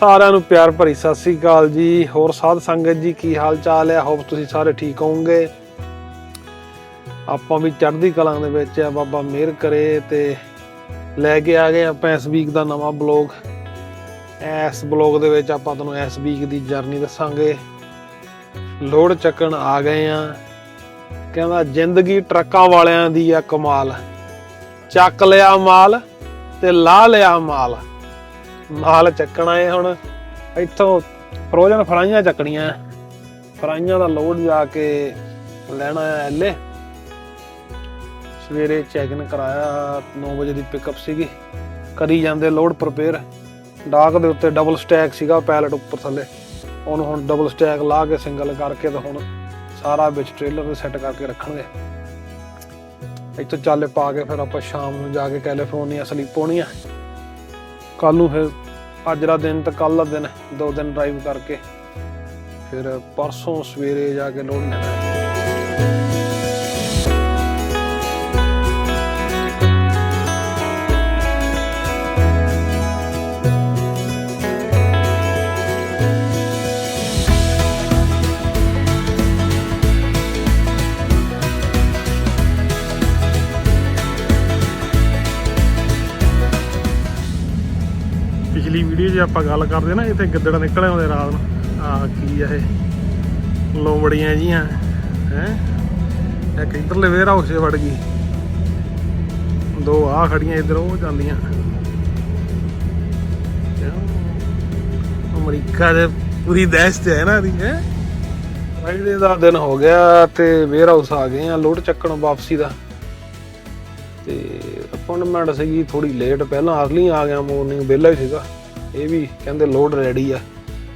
ਸਾਰਿਆਂ ਨੂੰ ਪਿਆਰ ਭਰੀ ਸਤਿ ਸ੍ਰੀ ਅਕਾਲ ਜੀ। ਹੋਰ ਸਾਧ ਸੰਗਤ ਜੀ, ਕੀ ਹਾਲ ਚਾਲ ਹੈ? ਹੋਪ ਤੁਸੀਂ ਸਾਰੇ ਠੀਕ ਹੋਵੋਗੇ। ਆਪਾਂ ਵੀ ਚੜ੍ਹਦੀ ਕਲਾ ਦੇ ਵਿੱਚ ਆ, ਬਾਬਾ ਮਿਹਰ ਕਰੇ ਤੇ ਲੈ ਕੇ ਆ ਗਏ ਆਪਾਂ ਇਸ ਵੀਕ ਦਾ ਨਵਾਂ ਬਲੌਗ। ਇਸ ਬਲੌਗ ਦੇ ਵਿੱਚ ਆਪਾਂ ਤੁਹਾਨੂੰ ਇਸ ਵੀਕ ਦੀ ਜਰਨੀ ਦੱਸਾਂਗੇ। ਲੋੜ ਚੱਕਣ ਆ ਗਏ ਆ। ਕਹਿੰਦਾ, ਜ਼ਿੰਦਗੀ ਟਰੱਕਾਂ ਵਾਲਿਆਂ ਦੀ ਆ ਕਮਾਲ। ਚੱਕ ਲਿਆ ਮਾਲ ਤੇ ਲਾ ਲਿਆ ਮਾਲ। ਮਾਲ ਚੱਕਣਾ ਹੈ ਹੁਣ। ਇੱਥੋਂ ਫਰੋਜ਼ਨ ਫਰਾਈਆਂ ਚੱਕਣੀਆਂ। ਫਰਾਈਆਂ ਦਾ ਲੋਡ ਜਾ ਕੇ ਲੈਣਾ ਹੈ ਐਲੇ ਸਵੇਰੇ ਚੈੱਕ ਇਨ ਕਰਾਇਆ 9 ਵਜੇ ਦੀ ਪਿਕਅਪ ਸੀਗੀ। ਕਰੀ ਜਾਂਦੇ ਲੋਡ ਪ੍ਰਪੇਅਰ ਡਾਕ ਦੇ ਉੱਤੇ ਡਬਲ ਸਟੈਕ ਸੀਗਾ ਪੈਲਟ ਉੱਪਰ ਥੱਲੇ। ਉਹਨੂੰ ਹੁਣ ਡਬਲ ਸਟੈਕ ਲਾ ਕੇ ਸਿੰਗਲ ਕਰਕੇ ਤਾਂ ਹੁਣ ਸਾਰਾ ਵਿੱਚ ਟ੍ਰੇਲਰ ਤੇ ਸੈੱਟ ਕਰਕੇ ਰੱਖਣਗੇ। ਇੱਥੋਂ ਚਾਲੇ ਪਾ ਕੇ ਫਿਰ ਆਪਾਂ ਸ਼ਾਮ ਨੂੰ ਜਾ ਕੇ ਕੈਲੀਫੋਰਨੀਆ ਸਲੀਪ ਹੋਣੀ ਆ। ਕੱਲ ਨੂੰ ਫਿਰ ਅੱਜ ਦਾ ਦਿਨ ਤੇ ਕੱਲ ਦਾ ਦਿਨ, ਦੋ ਦਿਨ ਡਰਾਈਵ ਕਰਕੇ। ਫਿਰ ਪਰਸੋਂ ਸਵੇਰੇ ਜਾ ਕੇ ਲੋਡ ਲੈਣਾ। ਪਿਛਲੀ ਆਪਾਂ ਗੱਲ ਕਰਦੇ ਨਾ, ਇੱਥੇ ਗਿੱਦੜ ਨਿਕਲੇ ਆਉਂਦੇ ਰਾਤ ਨੂੰ। ਆ, ਕੀ ਆ ਇਹ? ਲੋਮੜੀਆਂ ਜੀਆਂ, ਹੈ? ਇੱਕ ਇਧਰਲੇ ਵੇਅਰ ਹਾਊਸ 'ਚ ਵੜ ਗਈ। ਦੋ ਆ ਖੜੀਆਂ ਇੱਧਰ, ਉਹ ਜਾਂਦੀਆਂ। ਅਮਰੀਕਾ ਦੇ ਪੂਰੀ ਦੇਸ਼ ਤੇ ਹੈ ਨਾ ਦੀ ਹੈ? ਫਰਾਈਡੇ ਦਾ ਦਿਨ ਹੋ ਗਿਆ ਤੇ ਵੇਅਰ ਹਾਊਸ ਆ ਗਏ ਆ, ਲੋਡ ਚੱਕਣ ਵਾਪਸੀ ਦਾ। ਤੇ ਅਪਾਇੰਟਮੈਂਟ ਸੀਗੀ ਥੋੜੀ ਲੇਟ ਪਹਿਲਾਂ ਅਰਲੀ ਆ ਗਿਆ ਮਾਰਨਿੰਗ ਵਿਹਲਾ ਹੀ ਸੀਗਾ। ਇਹ ਵੀ ਕਹਿੰਦੇ ਲੋਡ ਰੈਡੀ ਆ,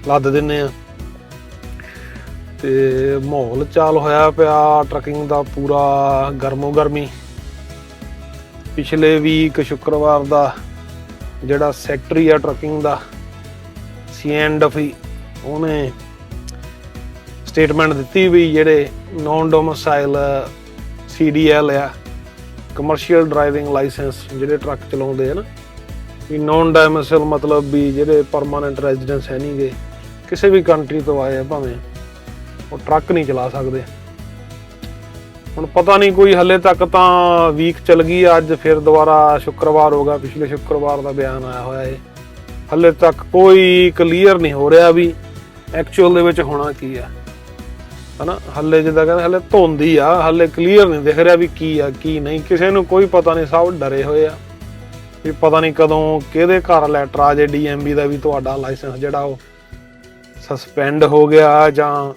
ਲੱਦ ਦਿੰਨੇ ਆ। ਤੇ ਮਾਹੌਲ ਚਾਲ ਹੋਇਆ ਪਿਆ ਟਰਕਿੰਗ ਦਾ ਪੂਰਾ ਗਰਮੋ ਗਰਮੀ। ਪਿਛਲੇ ਵੀਕ ਸ਼ੁੱਕਰਵਾਰ ਦਾ ਜਿਹੜਾ ਸੈਕਟਰੀ ਆ ਟਰਕਿੰਗ ਦਾ ਸੀਐਨ ਡਫੀ ਉਹਨੇ ਸਟੇਟਮੈਂਟ ਦਿੱਤੀ ਵੀ ਜਿਹੜੇ ਨੌਨ ਡੋਮਿਸਾਈਲ ਸੀਡੀਐਲ ਆ ਕਮਰਸ਼ੀਅਲ ਡਰਾਈਵਿੰਗ ਲਾਇਸੈਂਸ ਜਿਹੜੇ ਟਰੱਕ ਚਲਾਉਂਦੇ ਆ ਨਾ ਵੀ ਨੌਨ ਡਾਇਮੈਂਸ਼ਨਲ ਮਤਲਬ ਵੀ ਜਿਹੜੇ ਪਰਮਾਨੈਂਟ ਰੈਜ਼ੀਡੈਂਸ ਹੈ ਨਹੀਂਗੇ ਕਿਸੇ ਵੀ ਕੰਟਰੀ ਤੋਂ ਆਏ ਆ ਭਾਵੇਂ ਉਹ ਟਰੱਕ ਨਹੀਂ ਚਲਾ ਸਕਦੇ। ਹੁਣ ਪਤਾ ਨਹੀਂ ਕੋਈ ਹੱਲੇ ਤੱਕ ਤਾਂ ਵੀਕ ਚੱਲ ਗਈ ਆ, ਅੱਜ ਫਿਰ ਦੁਬਾਰਾ ਸ਼ੁੱਕਰਵਾਰ ਹੋਗਾ ਪਿਛਲੇ ਸ਼ੁੱਕਰਵਾਰ ਦਾ ਬਿਆਨ ਆਇਆ ਹੋਇਆ ਹੈ ਹੱਲੇ ਤੱਕ ਕੋਈ ਕਲੀਅਰ ਨਹੀਂ ਹੋ ਰਿਹਾ ਵੀ ਐਕਚੁਅਲ ਦੇ ਵਿੱਚ ਹੋਣਾ ਕੀ ਆ। ਹਨਾ ਹੱਲੇ ਜਿੱਦਾਂ ਕਹਿੰਦੇ ਹੱਲੇ ਧੁੰਦੀ ਆ ਹੱਲੇ ਕਲੀਅਰ ਨਹੀਂ ਦਿਖ ਰਿਹਾ ਵੀ ਕੀ ਆ ਕੀ ਨਹੀਂ ਕਿਸੇ ਨੂੰ ਕੋਈ ਪਤਾ ਨਹੀਂ ਸਭ ਡਰੇ ਹੋਏ ਆ। ਵੀ ਪਤਾ ਨਹੀਂ ਕਦੋਂ ਕਿਹਦੇ ਘਰ ਲੈਟਰ ਆ ਜੇ ਡੀਐਮਬੀ ਦਾ ਵੀ ਤੁਹਾਡਾ ਲਾਇਸੈਂਸ ਜਿਹੜਾ ਉਹ ਸਸਪੈਂਡ ਹੋ ਗਿਆ ਜਾਂ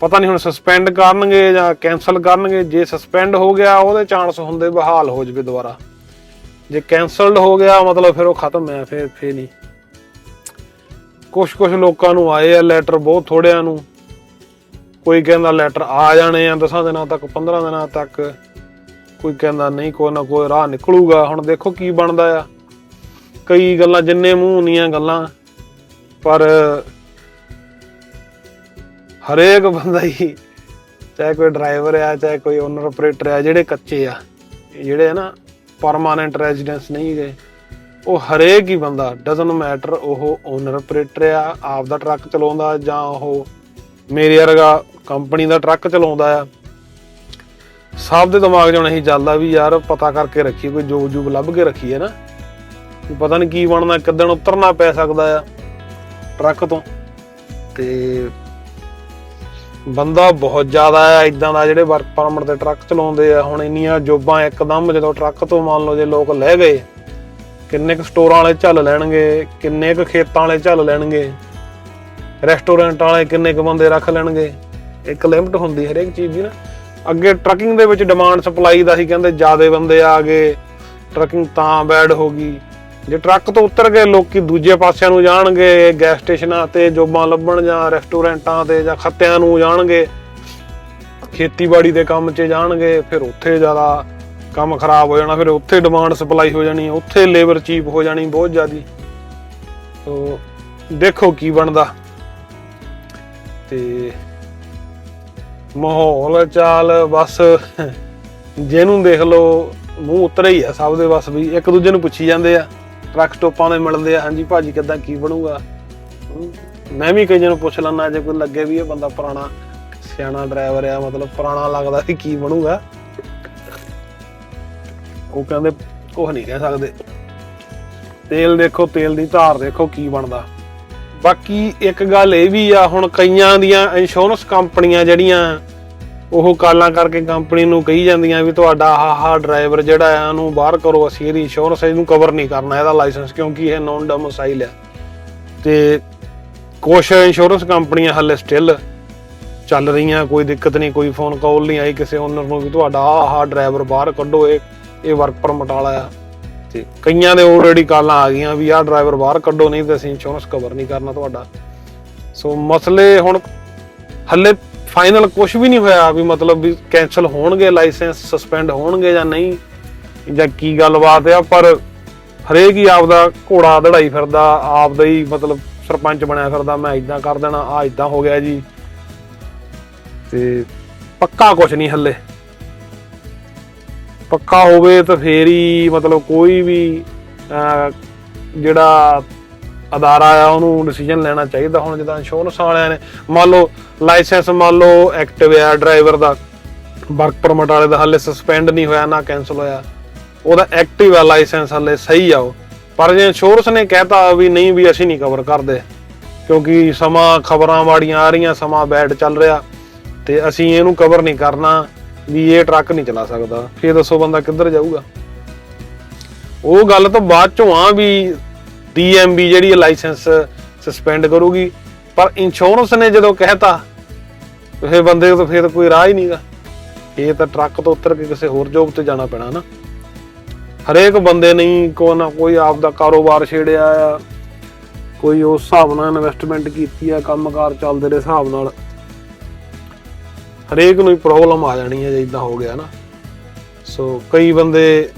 ਪਤਾ ਨਹੀਂ ਹੁਣ ਸਸਪੈਂਡ ਕਰਨਗੇ ਜਾਂ ਕੈਨਸਲ ਕਰਨਗੇ, ਜੇ ਸਸਪੈਂਡ ਹੋ ਗਿਆ ਉਹਦੇ ਚਾਂਸ ਹੁੰਦੇ ਬਹਾਲ ਹੋ ਜਵੇ ਦੁਬਾਰਾ। ਜੇ ਕੈਨਸਲਡ ਹੋ ਗਿਆ ਮਤਲਬ ਫਿਰ ਉਹ ਖਤਮ ਹੈ ਫਿਰ ਫੇ ਨਹੀਂ। ਕੁਝ ਕੁਝ ਲੋਕਾਂ ਨੂੰ ਆਏ ਆ ਲੈਟਰ ਬਹੁਤ ਥੋੜਿਆਂ ਨੂੰ। ਕੋਈ ਕਹਿੰਦਾ ਲੈਟਰ ਆ ਜਾਣੇ ਆ 10 ਦਿਨਾਂ ਤੱਕ 15 ਦਿਨਾਂ ਤੱਕ। ਕੋਈ ਕਹਿੰਦਾ ਨਹੀਂ, ਕੋਈ ਨਾ ਕੋਈ ਰਾਹ ਨਿਕਲੂਗਾ। ਹੁਣ ਦੇਖੋ ਕੀ ਬਣਦਾ ਆ। ਕਈ ਗੱਲਾਂ ਜਿੰਨੇ ਮੂੰਹ ਉਨੀਆਂ ਗੱਲਾਂ, ਪਰ ਹਰੇਕ ਬੰਦਾ ਹੀ ਚਾਹੇ ਕੋਈ ਡਰਾਈਵਰ ਆ, ਚਾਹੇ ਕੋਈ ਓਨਰ ਆਪਰੇਟਰ ਆ, ਜਿਹੜੇ ਕੱਚੇ ਆ, ਜਿਹੜੇ ਨਾ ਪਰਮਾਨੈਂਟ ਰੈਜ਼ੀਡੈਂਸ ਨਹੀਂ ਗਏ ਉਹ ਹਰੇਕ ਹੀ ਬੰਦਾ ਡਸਨਟ ਮੈਟਰ ਉਹ ਓਨਰ ਆਪਰੇਟਰ ਆ, ਆਪ ਦਾ ਟਰੱਕ ਚਲਾਉਂਦਾ ਜਾਂ ਉਹ ਮੇਰੇ ਵਰਗਾ ਕੰਪਨੀ ਦਾ ਟਰੱਕ ਚਲਾਉਂਦਾ ਆ। ਸਭ ਦੇ ਦਿਮਾਗ 'ਚ ਹੁਣ ਇਹੀ ਚੱਲਦਾ ਵੀ ਯਾਰ ਪਤਾ ਕਰਕੇ ਰੱਖੀਏ, ਕੋਈ ਜੋਬ ਜੂਬ ਲੱਭ ਕੇ ਰੱਖੀਏ ਨਾ। ਵੀ ਪਤਾ ਨਹੀਂ ਕੀ ਬਣਨਾ ਕਿੱਦਣ ਉਤਰਨਾ ਪੈ ਸਕਦਾ ਆ ਟਰੱਕ ਤੋਂ। ਤੇ ਬੰਦਾ ਬਹੁਤ ਜ਼ਿਆਦਾ ਆ ਇਦਾਂ ਦਾ ਜਿਹੜੇ ਵਰਕ ਪਰਮਿਟ ਤੇ ਟਰੱਕ ਚਲਾਉਂਦੇ ਆ, ਹੁਣ ਇੰਨੀਆਂ ਜੋਬਾਂ ਇੱਕਦਮ ਜਦੋਂ ਟਰੱਕ ਤੋਂ ਮੰਨ ਲਓ ਜੇ ਲੋਕ ਲੈ ਗਏ, ਕਿੰਨੇ ਕੁ ਸਟੋਰਾਂ ਵਾਲੇ ਝੱਲ ਲੈਣਗੇ, ਕਿੰਨੇ ਕੁ ਖੇਤਾਂ ਵਾਲੇ ਝੱਲ ਲੈਣਗੇ, ਰੈਸਟੋਰੈਂਟ ਵਾਲੇ ਕਿੰਨੇ ਕੁ ਬੰਦੇ ਰੱਖ ਲੈਣਗੇ। ਇੱਕ ਲਿਮਟ ਹੁੰਦੀ ਹਰੇਕ ਚੀਜ਼ ਦੀ ਨਾ। ਅੱਗੇ ਟਰੱਕਿੰਗ ਦੇ ਵਿੱਚ ਡਿਮਾਂਡ ਸਪਲਾਈ ਦਾ ਸੀ, ਕਹਿੰਦੇ ਜਿਆਦੇ ਬੰਦੇ ਆ ਗਏ ਟਰੱਕਿੰਗ ਤਾਂ ਬੈਡ ਹੋ ਗਈ। ਜੇ ਟਰੱਕ ਤੋਂ ਉਤਰ ਕੇ ਲੋਕੀ ਦੂਜੇ ਪਾਸਿਆਂ ਨੂੰ ਜਾਣਗੇ ਗੈਸ ਸਟੇਸ਼ਨਾਂ ਤੇ ਜੋਬਾਂ ਲੱਭਣ ਜਾਂ ਰੈਸਟੋਰੈਂਟਾਂ ਤੇ ਜਾਂ ਖੱਤਿਆਂ ਨੂੰ ਜਾਣਗੇ, ਖੇਤੀਬਾੜੀ ਦੇ ਕੰਮ 'ਚ ਜਾਣਗੇ, ਫਿਰ ਉੱਥੇ ਜ਼ਿਆਦਾ ਕੰਮ ਖਰਾਬ ਹੋ ਜਾਣਾ, ਫਿਰ ਉੱਥੇ ਡਿਮਾਂਡ ਸਪਲਾਈ ਹੋ ਜਾਣੀ, ਉੱਥੇ ਲੇਬਰ ਚੀਪ ਹੋ ਜਾਣੀ ਬਹੁਤ ਜ਼ਿਆਦੀ। ਸੋ ਦੇਖੋ ਕੀ ਬਣਦਾ। ਤੇ ਮਾਹੌਲ ਚਾਲ ਬਸ ਜਿਹਨੂੰ ਦੇਖ ਲਓ, ਮੂੰਹ ਉਤਰੇ ਹੀ ਆ ਸਭ ਦੇ ਬਸ ਵੀ, ਇੱਕ ਦੂਜੇ ਨੂੰ ਪੁੱਛੀ ਜਾਂਦੇ ਆ, ਟਰੱਕ ਸਟੋਪਾਂ ਦੇ ਮਿਲਦੇ ਆ, ਹਾਂਜੀ ਭਾਜੀ ਕਿੱਦਾਂ, ਕੀ ਬਣੂਗਾ? ਮੈਂ ਵੀ ਕਈਆਂ ਨੂੰ ਪੁੱਛ ਲੈਣਾ ਜੇ ਕੋਈ ਲੱਗੇ ਵੀ ਇਹ ਬੰਦਾ ਪੁਰਾਣਾ ਸਿਆਣਾ ਡਰਾਈਵਰ ਆ, ਮਤਲਬ ਪੁਰਾਣਾ ਲੱਗਦਾ ਵੀ ਕੀ ਬਣੂਗਾ। ਉਹ ਕਹਿੰਦੇ ਕੁਝ ਨਹੀਂ ਕਹਿ ਸਕਦੇ। ਤੇਲ ਦੇਖੋ, ਤੇਲ ਦੀ ਧਾਰ ਦੇਖੋ ਕੀ ਬਣਦਾ। ਬਾਕੀ ਇੱਕ ਗੱਲ ਇਹ ਵੀ ਆ, ਹੁਣ ਕਈਆਂ ਦੀਆਂ ਇੰਸ਼ੋਰੈਂਸ ਕੰਪਨੀਆਂ ਜਿਹੜੀਆਂ, ਉਹ ਕਾਲਾਂ ਕਰਕੇ ਕੰਪਨੀ ਨੂੰ ਕਹੀ ਜਾਂਦੀਆਂ ਵੀ ਤੁਹਾਡਾ ਆਹ ਡਰਾਈਵਰ ਜਿਹੜਾ ਆ, ਉਹਨੂੰ ਬਾਹਰ ਕਰੋ, ਅਸੀਂ ਇਹਦੀ ਇੰਸ਼ੋਰੈਂਸ ਇਹਨੂੰ ਕਵਰ ਨਹੀਂ ਕਰਨਾ, ਇਹਦਾ ਲਾਇਸੈਂਸ ਕਿਉਂਕਿ ਇਹ ਨੌਨ ਡੋਮਿਸਾਈਲ ਹੈ ਤੇ ਕੁਝ ਇੰਸ਼ੋਰੈਂਸ ਕੰਪਨੀਆਂ ਹੱਲੇ ਸਟਿਲ ਚੱਲ ਰਹੀਆਂ, ਕੋਈ ਦਿੱਕਤ ਨਹੀਂ, ਕੋਈ ਫੋਨ ਕਾਲ ਨਹੀਂ ਆਈ ਕਿਸੇ ਓਨਰ ਨੂੰ ਵੀ ਤੁਹਾਡਾ ਆਹ ਡਰਾਈਵਰ ਬਾਹਰ ਕੱਢੋ, ਇਹ ਇਹ ਵਰਕ ਪਰਮਿਟ ਵਾਲਾ ਆ। ਤੇ ਕਈਆਂ ਦੇ ਆਲਰੇਡੀ ਕਾਲਾਂ ਆ ਗਈਆਂ ਵੀ ਆਹ ਡਰਾਈਵਰ ਬਾਹਰ ਕੱਢੋ, ਨਹੀਂ ਤੇ ਅਸੀਂ ਇੰਸ਼ੋਰੈਂਸ ਕਵਰ ਨਹੀਂ ਕਰਨਾ ਤੁਹਾਡਾ। ਸੋ ਮਸਲੇ ਹੁਣ ਹੱਲੇ ਫਾਈਨਲ ਕੁਝ ਵੀ ਨਹੀਂ ਹੋਇਆ ਵੀ ਮਤਲਬ ਵੀ ਕੈਨਸਲ ਹੋਣਗੇ ਲਾਇਸੈਂਸ ਸਸਪੈਂਡ ਹੋਣਗੇ ਜਾਂ ਨਹੀਂ, ਜਾਂ ਕੀ ਗੱਲਬਾਤ ਆ, ਪਰ ਹਰੇਕ ਹੀ ਆਪਦਾ ਘੋੜਾ ਦੜਾਈ ਫਿਰਦਾ, ਆਪਦਾ ਹੀ ਮਤਲਬ ਸਰਪੰਚ ਬਣਿਆ ਫਿਰਦਾ, ਮੈਂ ਇਦਾਂ ਕਰ ਦੇਣਾ ਆ ਇਦਾਂ ਹੋ ਗਿਆ ਜੀ। ਤੇ ਪੱਕਾ ਕੁਝ ਨਹੀਂ ਹੱਲੇ। ਪੱਕਾ ਹੋਵੇ ਤਾਂ ਫੇਰ ਹੀ ਮਤਲਬ ਕੋਈ ਵੀ ਜਿਹੜਾ ਅਦਾਰਾ ਆ, ਉਹਨੂੰ ਡਿਸੀਜਨ ਲੈਣਾ ਚਾਹੀਦਾ ਹੁਣ ਜਿੱਦਾਂ ਇੰਸ਼ੋਰੈਂਸ ਵਾਲਿਆਂ ਨੇ। ਮੰਨ ਲਓ ਲਾਇਸੈਂਸ ਮੰਨ ਲਓ ਐਕਟਿਵ ਆ ਡਰਾਈਵਰ ਦਾ ਵਰਕ ਪਰਮਿਟ ਵਾਲੇ ਦਾ ਹੱਲੇ ਸਸਪੈਂਡ ਨਹੀਂ ਹੋਇਆ, ਨਾ ਕੈਨਸਲ ਹੋਇਆ। ਉਹਦਾ ਐਕਟਿਵ ਆ ਲਾਇਸੈਂਸ ਹੱਲੇ ਸਹੀ ਆ ਉਹ। ਪਰ ਜੇ ਇੰਸ਼ੋਰੈਂਸ ਨੇ ਕਹਿਤਾ ਵੀ ਨਹੀਂ ਵੀ ਅਸੀਂ ਨਹੀਂ ਕਵਰ ਕਰਦੇ, ਕਿਉਂਕਿ ਸਮਾਂ ਖਬਰਾਂ ਵਾੜੀਆਂ ਆ ਰਹੀਆਂ, ਸਮਾਂ ਬੈਡ ਚੱਲ ਰਿਹਾ, ਤੇ ਅਸੀਂ ਇਹਨੂੰ ਕਵਰ ਨਹੀਂ ਕਰਨਾ। ਵੀ ਇਹ ਟਰੱਕ ਨਹੀਂ ਚਲਾ ਸਕਦਾ। ਫੇਰ ਦੱਸੋ ਬੰਦਾ ਕਿੱਧਰ ਜਾਊਗਾ? ਉਹ ਗੱਲ ਤੋਂ ਬਾਅਦ ਚੋਂ ਆ ਵੀ ਡੀਐਮਬੀ ਜਿਹੜੀ ਲਾਇਸੈਂਸ ਸਸਪੈਂਡ ਕਰੂਗੀ, ਪਰ ਇੰਸ਼ੋਰੈਂਸ ਨੇ ਜਦੋਂ ਕਹਿਤਾ ਇਹ ਬੰਦੇ ਤੋਂ ਫੇਰ ਕੋਈ ਰਾਹ ਹੀ ਨਹੀਂਗਾ ਇਹ ਤਾਂ ਟਰੱਕ ਤੋਂ ਉਤਰ ਕੇ ਕਿਸੇ ਹੋਰ ਜੋਬ ਤੇ ਜਾਣਾ ਪੈਣਾ ਨਾ। ਹਰੇਕ ਬੰਦੇ ਨਹੀਂ ਕੋਈ ਨਾ ਕੋਈ ਆਪ ਦਾ ਕਾਰੋਬਾਰ ਛੇੜਿਆ ਆ, ਕੋਈ ਉਸ ਹਿਸਾਬ ਨਾਲ ਇਨਵੈਸਟਮੈਂਟ ਕੀਤੀ ਆ, ਕੰਮਕਾਰ ਚੱਲਦੇ ਦੇ ਹਿਸਾਬ ਨਾਲ। ਹਰੇਕ ਨੂੰ ਹੀ ਪ੍ਰੋਬਲਮ ਆ ਜਾਣੀ ਹੈ ਜੇ ਇਦਾਂ ਹੋ ਗਿਆ ਨਾ। ਸੋ ਕਈ ਬੰਦੇ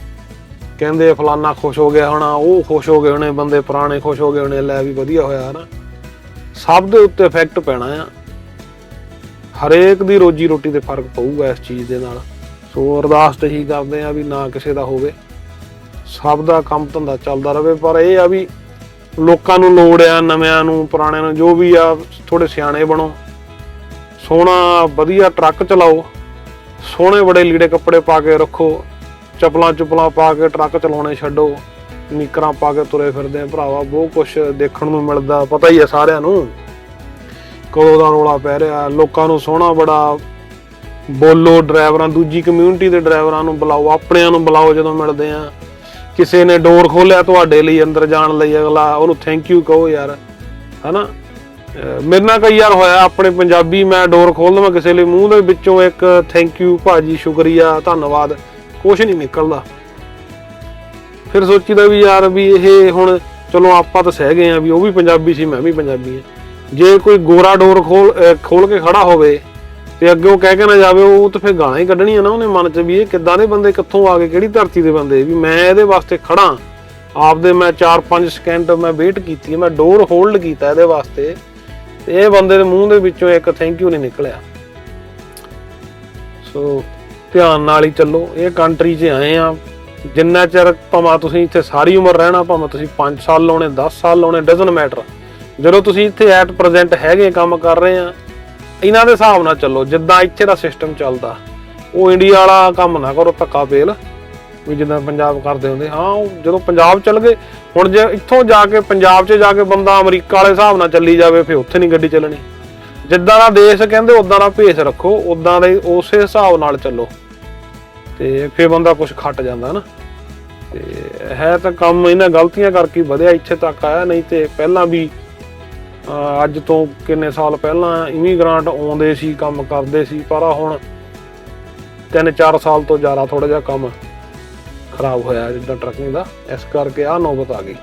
ਕਹਿੰਦੇ ਫਲਾਨਾ ਖੁਸ਼ ਹੋ ਗਿਆ ਹੋਣਾ, ਉਹ ਖੁਸ਼ ਹੋ ਗਏ ਹੋਣੇ, ਬੰਦੇ ਪੁਰਾਣੇ ਖੁਸ਼ ਹੋ ਗਏ ਹੋਣੇ, ਲੈ ਵੀ ਵਧੀਆ ਹੋਇਆ ਨਾ। ਸਭ ਦੇ ਉੱਤੇ ਇਫੈਕਟ ਪੈਣਾ ਆ। ਹਰੇਕ ਦੀ ਰੋਜੀ ਰੋਟੀ ਤੇ ਫ਼ਰਕ ਪਊਗਾ ਇਸ ਚੀਜ਼ ਦੇ ਨਾਲ। ਸੋ ਅਰਦਾਸ ਤੇ ਹੀ ਕਰਦੇ ਆ ਵੀ ਨਾ ਕਿਸੇ ਦਾ ਹੋਵੇ। ਸਭ ਦਾ ਕੰਮ ਧੰਦਾ ਚੱਲਦਾ ਰਹੇ ਪਰ ਇਹ ਆ ਵੀ ਲੋਕਾਂ ਨੂੰ ਲੋੜ ਆ, ਨਵਿਆਂ ਨੂੰ, ਪੁਰਾਣਿਆਂ ਨੂੰ, ਜੋ ਵੀ ਆ ਥੋੜੇ ਸਿਆਣੇ ਬਣੋ। ਸੋਹਣਾ, ਵਧੀਆ ਟਰੱਕ ਚਲਾਓ, ਸੋਹਣੇ ਬੜੇ ਲੀੜੇ ਕੱਪੜੇ ਪਾ ਕੇ ਰੱਖੋ, ਚਪਲਾਂ ਚੁਪਲਾਂ ਪਾ ਕੇ ਟਰੱਕ ਚਲਾਉਣੇ ਛੱਡੋ ਨੀਕਰਾਂ ਪਾ ਕੇ ਤੁਰੇ ਫਿਰਦੇ ਆ ਭਰਾਵਾ, ਬਹੁਤ ਕੁਝ ਦੇਖਣ ਨੂੰ ਮਿਲਦਾ, ਪਤਾ ਹੀ ਆ ਸਾਰਿਆਂ ਨੂੰ। ਕਦੋਂ ਦਾ ਰੋਲਾ ਪੈ ਰਿਹਾ, ਲੋਕਾਂ ਨੂੰ ਸੋਹਣਾ ਬੜਾ ਬੋਲੋ, ਡਰਾਈਵਰਾਂ, ਦੂਜੀ ਕਮਿਊਨਿਟੀ ਦੇ ਡਰਾਈਵਰਾਂ ਨੂੰ ਬੁਲਾਓ, ਆਪਣਿਆਂ ਨੂੰ ਬੁਲਾਓ ਜਦੋਂ ਮਿਲਦੇ ਆ। ਕਿਸੇ ਨੇ ਡੋਰ ਖੋਲਿਆ ਤੁਹਾਡੇ ਲਈ, ਅੰਦਰ ਜਾਣ ਲਈ ਅਗਲਾ, ਉਹਨੂੰ ਥੈਂਕ ਯੂ ਕਹੋ ਯਾਰ, ਹਨਾ? ਅਹ ਮੇਰੇ ਨਾਲ ਕਈ ਯਾਰ ਹੋਇਆ, ਆਪਣੇ ਪੰਜਾਬੀ ਮੈਂ ਡੋਰ ਖੋਲ ਦਵਾਂ ਕਿਸੇ ਲਈ, ਮੂੰਹ ਦੇ ਵਿੱਚੋਂ ਇੱਕ ਥੈਂਕ ਯੂ ਭਾਜੀ ਸ਼ੁਕਰੀਆ, ਧੰਨਵਾਦ ਕੁਝ ਨਹੀਂ ਨਿਕਲਦਾ। ਫਿਰ ਸੋਚੀਦਾ ਵੀ ਯਾਰ ਵੀ ਇਹ ਹੁਣ ਚਲੋ ਆਪਾਂ ਤਾਂ ਸਹਿ ਗਏ ਆ ਵੀ ਉਹ ਵੀ ਪੰਜਾਬੀ ਸੀ, ਮੈਂ ਵੀ ਪੰਜਾਬੀ ਹਾਂ ਜੇ ਕੋਈ ਗੋਰਾ ਡੋਰ ਖੋਲ ਖੋਲ ਕੇ ਖੜਾ ਹੋਵੇ ਤੇ ਅੱਗੇ ਉਹ ਕਹਿ ਕੇ ਨਾ ਜਾਵੇ, ਉਹ ਤਾਂ ਫਿਰ ਗਾਲਾਂ ਹੀ ਕੱਢਣੀਆਂ ਨਾ ਉਹਨੇ ਮਨ 'ਚ ਵੀ ਇਹ ਕਿੱਦਾਂ ਦੇ ਬੰਦੇ, ਕਿੱਥੋਂ ਆ ਗਏ, ਕਿਹੜੀ ਧਰਤੀ ਦੇ ਬੰਦੇ? ਵੀ ਮੈਂ ਇਹਦੇ ਵਾਸਤੇ ਖੜਾ ਆਪਦੇ ਮੈਂ 4-5 ਸਕਿੰਟ ਮੈਂ ਵੇਟ ਕੀਤੀ, ਮੈਂ ਡੋਰ ਹੋਲਡ ਕੀਤਾ ਇਹਦੇ ਵਾਸਤੇ। ਤੇ ਇਹ ਬੰਦੇ ਦੇ ਮੂੰਹ ਦੇ ਵਿੱਚੋਂ ਇੱਕ ਥੈਂਕ ਯੂ ਨਹੀਂ ਨਿਕਲਿਆ। ਸੋ ਧਿਆਨ ਨਾਲ ਹੀ ਚੱਲੋ, ਇਹ ਕੰਟਰੀ 'ਚ ਆਏ ਆ। ਜਿੰਨਾ ਚਿਰ ਭਾਵੇਂ ਤੁਸੀਂ ਇੱਥੇ ਸਾਰੀ ਉਮਰ ਰਹਿਣਾ, ਭਾਵੇਂ ਤੁਸੀਂ 5 ਸਾਲ ਲਾਉਣੇ 10 ਸਾਲ ਲਾਉਣੇ ਡਸਨਟ ਮੈਟਰ ਜਦੋਂ ਤੁਸੀਂ ਇੱਥੇ ਐਟ ਪ੍ਰੈਜ਼ੈਂਟ ਹੈਗੇ, ਕੰਮ ਕਰ ਰਹੇ ਆ, ਇਹਨਾਂ ਦੇ ਹਿਸਾਬ ਨਾਲ ਚੱਲੋ, ਜਿੱਦਾਂ ਇੱਥੇ ਦਾ ਸਿਸਟਮ ਚੱਲਦਾ। ਉਹ ਇੰਡੀਆ ਵਾਲਾ ਕੰਮ ਨਾ ਕਰੋ ਧੱਕਾ ਪੇਲ ਵੀ ਜਿੱਦਾਂ ਪੰਜਾਬ ਕਰਦੇ ਹੁੰਦੇ, ਹਾਂ, ਉਹ ਜਦੋਂ ਪੰਜਾਬ ਚੱਲ ਗਏ ਹੁਣ ਜੇ ਇੱਥੋਂ ਜਾ ਕੇ, ਪੰਜਾਬ 'ਚ ਜਾ ਕੇ ਬੰਦਾ ਅਮਰੀਕਾ ਵਾਲੇ ਹਿਸਾਬ ਨਾਲ ਚੱਲੀ ਜਾਵੇ, ਫਿਰ ਉੱਥੇ ਨਹੀਂ ਗੱਡੀ ਚੱਲਣੀ। ਜਿੱਦਾਂ ਦਾ ਦੇਸ਼ ਕਹਿੰਦੇ, ਉਦਾਂ ਦਾ ਭੇਸ ਰੱਖੋ, ਉਦਾਂ ਦੇ ਉਸੇ ਹਿਸਾਬ ਨਾਲ ਚੱਲੋ। ਤੇ ਫਿਰ ਬੰਦਾ ਕੁਝ ਖੱਟ ਜਾਂਦਾ ਨਾ। ਤੇ ਹੈ ਤਾਂ ਕੰਮ ਇਹਨਾਂ ਗਲਤੀਆਂ ਕਰਕੇ ਵਧਿਆ, ਇੱਥੇ ਤੱਕ ਆਇਆ ਨਹੀਂ ਤੇ ਪਹਿਲਾਂ ਵੀ ਅੱਜ ਤੋਂ ਕਿੰਨੇ ਸਾਲ ਪਹਿਲਾਂ ਇਮੀਗ੍ਰਾਂਟ ਆਉਂਦੇ ਸੀ, ਕੰਮ ਕਰਦੇ ਸੀ, ਪਰ ਹੁਣ 3-4 ਸਾਲ ਤੋਂ ਜ਼ਿਆਦਾ ਥੋੜਾ ਜਿਹਾ ਕੰਮ। ਖਰਾਬ ਹੋਇਆ ਜਿੱਦਾਂ ਟਰੱਕਿੰਗ ਦਾ, ਇਸ ਕਰਕੇ ਆ ਨੌਬਤ ਆ ਗਈ।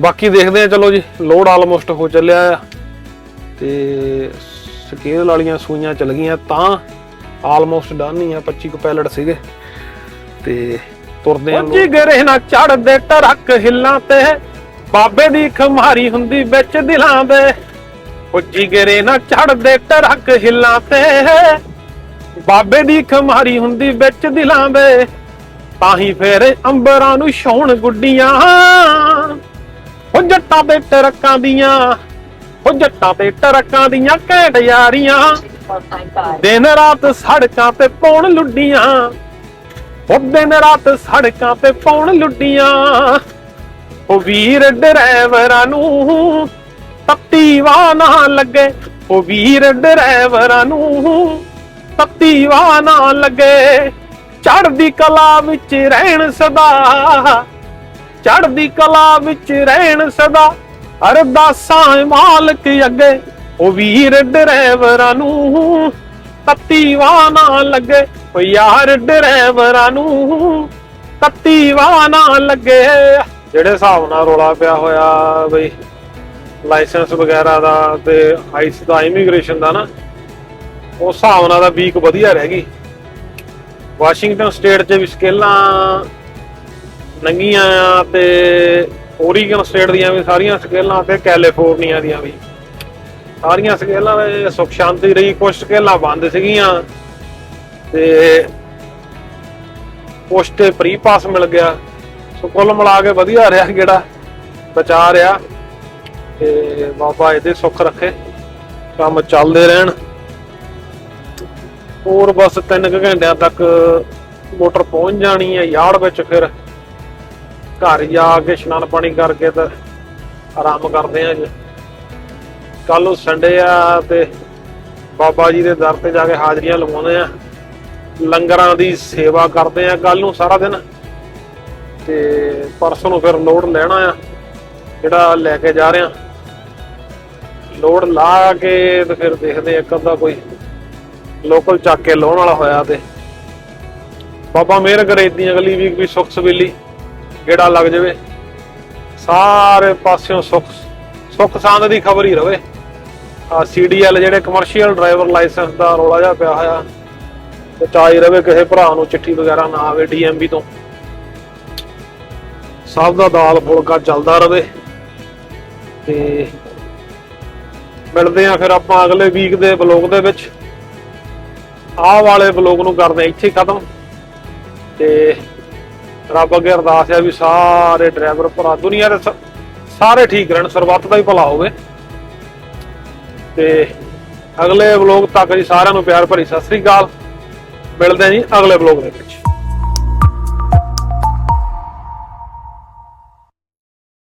ਬਾਕੀ ਦੇਖਦੇ ਆ ਚਲੋ ਜੀ ਲੋਡ ਆਲਮੋਸਟ ਹੋ ਚੱਲਿਆ ਆ। ਤੇ ਸਕੇਲ ਵਾਲੀਆਂ ਸੂਈਆਂ ਚੱਲ ਗਈਆਂ, ਤਾਂ ਆਲਮੋਸਟ ਡਨ ਹੀ ਆ 25 ਕੁ ਪੈਲਟ ਸੀਗੇ। ਤੇ ਤੁਰਦੇ ਆ ਜੀ ਗਰੇ ਨਾ ਚੜਦੇ ਟਰੱਕ ਹਿੱਲਾਂ ਤੇ, ਬਾਬੇ ਦੀ ਖਮਾਰੀ ਹੁੰਦੀ ਵਿੱਚ ਦਿਲਾਂ ਦੇ। ਉੱਚੀ ਗਰੇ ਨਾ ਚੜਦੇ ਟਰੱਕ ਹਿੱਲਾਂ ਤੇ, ਬਾਬੇ ਦੀ ਖਮਾਰੀ ਹੁੰਦੀ ਵਿੱਚ ਦਿਲਾਂ ਦੇ। ਤਾਂ ਹੀ ਫੇਰ ਅੰਬਰਾਂ ਨੂੰ ਛਾਉਣ ਗੁੱਡੀਆਂ। ਉਹ ਜੱਟਾਂ ਦੇ ਟਰੱਕਾਂ ਦੀਆਂ ਉਹ ਜੱਟਾਂ ਤੇ ਟਰੱਕਾਂ ਦੀਆਂ ਘੈਂਟ ਯਾਰੀਆਂ। ਦਿਨ ਰਾਤ ਸੜਕਾਂ ਤੇ ਪੌਣ ਲੁੱਡੀਆਂ, ਉਹ ਦਿਨ ਰਾਤ ਸੜਕਾਂ ਤੇ ਪੌਣ ਲੁੱਡੀਆਂ। ਉਹ ਵੀਰ ਡਰਾਈਵਰਾਂ ਨੂੰ ਤੱਤੀ ਵਾਹ ਨਾ ਲੱਗੇ, ਉਹ ਵੀਰ ਡਰਾਈਵਰਾਂ ਨੂੰ ਤੱਤੀ ਵਾਹ ਨਾ ਲੱਗੇ। ਚੜ੍ਹਦੀ ਕਲਾ ਵਿੱਚ ਰਹਿਣ ਸਦਾ। ਚੜ੍ਹਦੀ ਕਲਾ ਵਿੱਚ ਰਹਿਣ ਸਦਾ। ਅਰਦਾਸਾਂ ਮਾਲਕ ਅੱਗੇ, ਉਹ ਵੀਰ ਡਰਾਈਵਰਾਂ ਨੂੰ ਤੱਤੀ ਵਾਹ ਲੱਗੇ। ਉਹ ਯਾਰ ਡਰਾਈਵਰਾਂ ਨੂੰ ਤੱਤੀ ਵਾਹ ਲੱਗੇ। ਜਿਹੜੇ ਹਿਸਾਬ ਨਾਲ ਰੋਲਾ ਪਿਆ ਹੋਇਆ ਬਈ, ਲਾਇਸੈਂਸ ਵਗੈਰਾ ਦਾ ਤੇ ਆਈਸ ਦਾ ਇਮੀਗ੍ਰੇਸ਼ਨ ਦਾ ਨਾ ਉਸ ਹਿਸਾਬ ਨਾਲ ਦਾ ਵੀਕ ਵਧੀਆ ਰਹਿ ਗਈ। ਵਾਸ਼ਿੰਗਟਨ ਸਟੇਟ 'ਚ ਵੀ ਸਕੇਲਾਂ ਨੰਗੀਆਂ ਆ ਤੇ ਓਰੀਗਨ ਸਟੇਟ ਦੀਆਂ ਵੀ ਸਾਰੀਆਂ ਸਕੇਲਾਂ ਤੇ ਕੈਲੀਫੋਰਨੀਆ ਦੀਆਂ ਵੀ। ਸਾਰੀਆਂ ਸਕੇਲਾਂ ਦੇ ਸੁਖ ਸ਼ਾਂਤੀ ਰਹੀ ਕੁਝ ਸਕੇਲਾਂ ਬੰਦ ਸੀਗੀਆਂ ਤੇ ਕੁਛ ਤੇ ਪ੍ਰੀ ਪਾਸ ਮਿਲ ਗਿਆ। ਸੋ ਕੁੱਲ ਮਿਲਾ ਕੇ ਵਧੀਆ ਰਿਹਾ ਜਿਹੜਾ ਬਚਾ ਰਿਹਾ ਤੇ ਬਾਬਾ ਇਹਦੇ ਸੁੱਖ ਰੱਖੇ। ਕੰਮ ਚੱਲਦੇ ਰਹਿਣ। ਹੋਰ ਬਸ 3 ਘੰਟਿਆਂ ਤੱਕ ਮੋਟਰ ਪਹੁੰਚ ਜਾਣੀ ਹੈ ਯਾਰਡ ਵਿੱਚ ਫਿਰ। ਘਰ ਜਾ ਕੇ ਇਸ਼ਨਾਨ ਪਾਣੀ ਕਰਕੇ ਤੇ ਆਰਾਮ ਕਰਦੇ ਆ ਜੀ। ਕੱਲ ਨੂੰ ਸੰਡੇ ਆ ਤੇ ਬਾਬਾ ਜੀ ਦੇ ਦਰ ਤੇ ਜਾ ਕੇ ਹਾਜ਼ਰੀਆਂ ਲਵਾਉਂਦੇ ਆ ਲੰਗਰਾਂ ਦੀ ਸੇਵਾ ਕਰਦੇ ਆ ਕੱਲ ਨੂੰ ਸਾਰਾ ਦਿਨ। ਤੇ ਪਰਸੋਂ ਨੂੰ ਫਿਰ ਲੋਡ ਲੈਣਾ ਆ, ਜਿਹੜਾ ਲੈ ਕੇ ਜਾ ਰਹੇ ਆ ਲੋਡ ਲਾ ਕੇ ਤੇ ਫਿਰ ਦੇਖਦੇ ਆ ਇੱਕ ਅੱਧਾ ਕੋਈ ਲੋਕਲ ਚੱਕ ਕੇ ਲਾਉਣ ਵਾਲਾ ਹੋਇਆ ਤੇ। ਬਾਬਾ ਮਿਹਰ ਕਰੇ ਇਤਨੀ ਅਗਲੀ ਵੀਕ ਵੀ ਸੁੱਖ ਸਵੇਲੀ, ਗੇੜਾ ਲੱਗ ਜਾਵੇ। ਸਾਰੇ ਪਾਸਿਓਂ ਸੁੱਖ ਸੁੱਖ ਸਾਂਦ ਦੀ ਖਬਰ ਹੀ ਰਵੇ। ਆ ਸੀਡੀਐਲ ਜਿਹੜੇ ਕਮਰਸ਼ੀਅਲ ਡਰਾਈਵਰ ਲਾਇਸੈਂਸ ਦਾ ਰੋਲਾ ਜਿਹਾ ਪਿਆ ਹੋਇਆ ਤੇ ਚਾਹੀ ਰਵੇ ਕਿਸੇ ਭਰਾ ਨੂੰ ਚਿੱਠੀ ਵਗੈਰਾ ਨਾ ਆਵੇ ਡੀਐਮਬੀ ਤੋਂ। ਸਭ ਦਾ ਦਾਲ ਫੁਲਕਾ ਚੱਲਦਾ ਰਵੇ। ਤੇ ਮਿਲਦੇ ਆ ਫਿਰ ਆਪਾਂ ਅਗਲੇ ਵੀਕ ਦੇ ਬਲੌਗ ਦੇ ਵਿੱਚ। ਆਹ ਵਾਲੇ ਬਲੌਗ ਨੂੰ ਕਰਦੇ ਇੱਥੇ ਖਤਮ। ਤੇ ਰੱਬ ਅੱਗੇ ਅਰਦਾਸ ਹੈ ਵੀ ਸਾਰੇ ਡਰਾਈਵਰ ਭਰਾ, ਦੁਨੀਆ ਦੇ ਸਾਰੇ ਠੀਕ ਰਹਿਣ, ਸਰਬੱਤ ਦਾ ਹੀ ਭਲਾ ਹੋਵੇ। ਤੇ ਅਗਲੇ ਬਲੌਗ ਤੱਕ ਜੀ ਸਾਰਿਆਂ ਨੂੰ ਪਿਆਰ ਭਰੀ ਸਤਿ ਸ੍ਰੀ ਅਕਾਲ। ਮਿਲਦੇ ਜੀ ਅਗਲੇ ਬਲੌਗ ਦੇ ਵਿੱਚ।